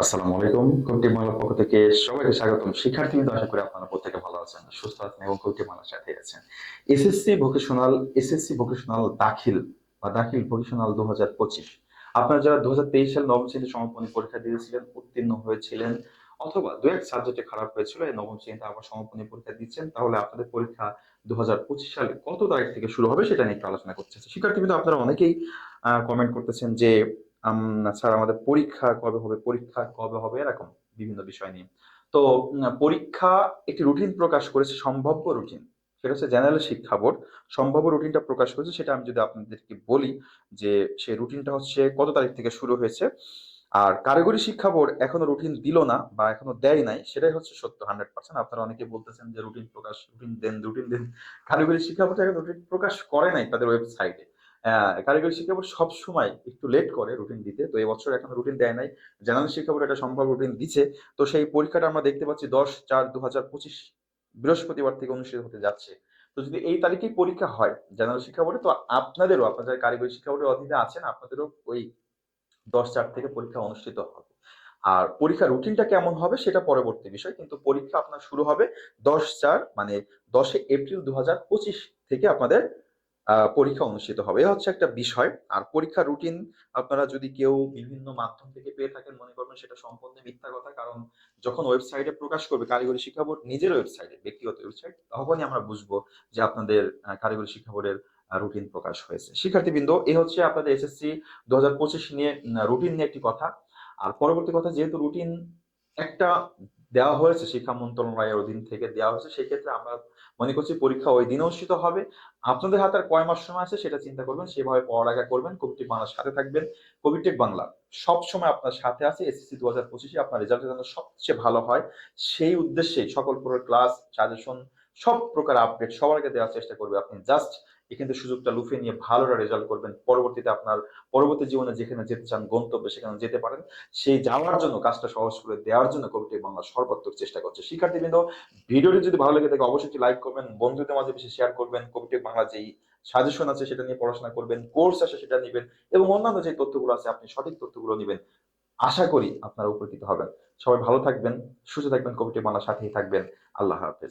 আসসালামু আলাইকুম। বাংলার পক্ষ থেকে সবাইকে স্বাগতম। শিক্ষার্থীবৃন্দ, আশা করি আপনারা প্রত্যেকে ভালো আছেন, সুস্থ আছেন এবং বাংলার সাথে আছেন। এসএসসি ভোকেশনাল এসএসসি ভোকেশনাল দাখিল বা দাখিল ভোকেশনাল দু হাজার পঁচিশ। আপনারা যারা দু হাজার তেইশ সাল নবম সমাপনী পরীক্ষা দিয়েছিলেন, উত্তীর্ণ হয়েছিলেন অথবা দু এক সাবজেক্টে খারাপ হয়েছিল, এই নবম শ্রেণীতে আবার সমাপনী পরীক্ষা দিচ্ছেন, তাহলে আপনাদের পরীক্ষা দু হাজার পঁচিশ সালে কত তারিখ থেকে শুরু হবে সেটা নিয়ে একটু আলোচনা করতে চাচ্ছি। শিক্ষার্থীবৃন্দ, আপনারা অনেকেই কমেন্ট করতেছেন যে স্যার, আমাদের পরীক্ষা কবে হবে, পরীক্ষা কবে হবে, এরকম বিভিন্ন বিষয় নিয়ে। তো পরীক্ষা একটি রুটিন প্রকাশ করেছে, সম্ভাব্য রুটিন সেটা হচ্ছে জেনারেল শিক্ষা বোর্ড সম্ভাব্য রুটিনটা প্রকাশ করেছে, সেটা আমি যদি আপনাদেরকে বলি যে সেই রুটিনটা হচ্ছে কত তারিখ থেকে শুরু হয়েছে, আর কারিগরি শিক্ষা বোর্ড এখনও রুটিন দিল না বা এখনও দেয় নাই, সেটাই হচ্ছে সত্য হান্ড্রেড পার্সেন্ট আপনারা অনেকে বলতেছেন যে রুটিন প্রকাশ রুটিন দেন রুটিন দেন। কারিগরি শিক্ষা বোর্ড এখন রুটিন প্রকাশ করে নাই তাদের ওয়েবসাইটে কারিগরি শিক্ষা বোর্ড সবসময় একটু লেট করে রুটিন দিতে। তো এবছর এখন রুটিন দেয় নাই। জেনারেল শিক্ষা বোর্ড একটা সম্ভব রুটিন দিচ্ছে তো সেই পরীক্ষাটা আমরা দেখতে পাচ্ছি দশ চার দু হাজার পঁচিশ বৃহস্পতিবার থেকে অনুষ্ঠিত হতে যাচ্ছে। তো যদি এই তারিখেই পরীক্ষা হয় জেনারেল শিক্ষা বোর্ডে, তো আপনাদেরও, আপনাদের কারিগরি শিক্ষা বোর্ডের অধীনে আছেন, আপনাদেরও ওই দশ চার থেকে পরীক্ষা অনুষ্ঠিত হবে। আর পরীক্ষার রুটিনটা কেমন হবে সেটা পরবর্তী বিষয়, কিন্তু পরীক্ষা আপনার শুরু হবে দশ চার মানে দশে এপ্রিল দু হাজার পঁচিশ থেকে আপনাদের পরীক্ষা অনুষ্ঠিত হবে। এ হচ্ছে একটা বিষয়। আর পরীক্ষার রুটিন আপনারা যদি কেউ বিভিন্ন মাধ্যম থেকে পেয়ে থাকেন, মনে করবেন সেটা সম্পূর্ণ মিথ্যা কথা। কারণ যখন ওয়েবসাইটে প্রকাশ করবে কারিগরি শিক্ষা বোর্ড, নিজের ওয়েবসাইটে ব্যক্তিগত ওয়েবসাইট তখনই আমরা বুঝব যে আপনাদের কারিগরি শিক্ষা বোর্ডের রুটিন প্রকাশ হয়েছে। শিক্ষার্থীবৃন্দ এই হচ্ছে আপনাদের এসএসসি দু হাজার পঁচিশ নিয়ে রুটিন নিয়ে একটি কথা। আর পরবর্তী কথা, যেহেতু রুটিন একটা দেওয়া হয়েছে, শিক্ষা মন্ত্রণালয়ের অধীন থেকে দেওয়া হয়েছে, সেক্ষেত্রে আমরা মনে করছি পরীক্ষা ওই দিনে অনুষ্ঠিত হবে। আপনাদের হাতে আর কয় মাস সময় আছে সেটা চিন্তা করবেন, সেভাবে পড়ালেখা করবেন, কবিটি বাংলার সাথে থাকবেন। কবিটেক বাংলা, সব সময় আপনার সাথে আছে এসএসসি দু হাজার পঁচিশে আপনার রেজাল্ট যেন সবচেয়ে ভালো হয়, সেই উদ্দেশ্যে সকল প্রকার ক্লাস সাজেশন সব প্রকার আপডেট সবার আগে দেওয়ার চেষ্টা করবে। আপনি জাস্ট এখানে সুযোগটা লুফে নিয়ে ভালোটা রেজাল্ট করবেন। পরবর্তীতে আপনার পরবর্তী জীবনে যেখানে যেতে চান, গন্তব্যে সেখানে যেতে পারেন। সেই যাওয়ার জন্য, কাজটা সহজ করে দেওয়ার জন্য কবিটেক বাংলা সর্বাত্মক চেষ্টা করছে। শিক্ষার্থীবৃন্দ, ভিডিওটি যদি ভালো লেগে থাকে, অবশ্যই লাইক করবেন, বন্ধুদের মাঝে বেশি শেয়ার করবেন কবিটেক বাংলা যেই সাজেশন আছে সেটা নিয়ে পড়াশোনা করবেন কোর্স আছে সেটা নেবেন এবং অন্যান্য যে তথ্যগুলো আছে, আপনি সঠিক তথ্যগুলো নেবেন। আশা করি আপনারা উপকৃত হবেন। সবাই ভালো থাকবেন, সুস্থ থাকবেন কবিটেক বাংলার সাথেই থাকবেন। আল্লাহ হাফেজ।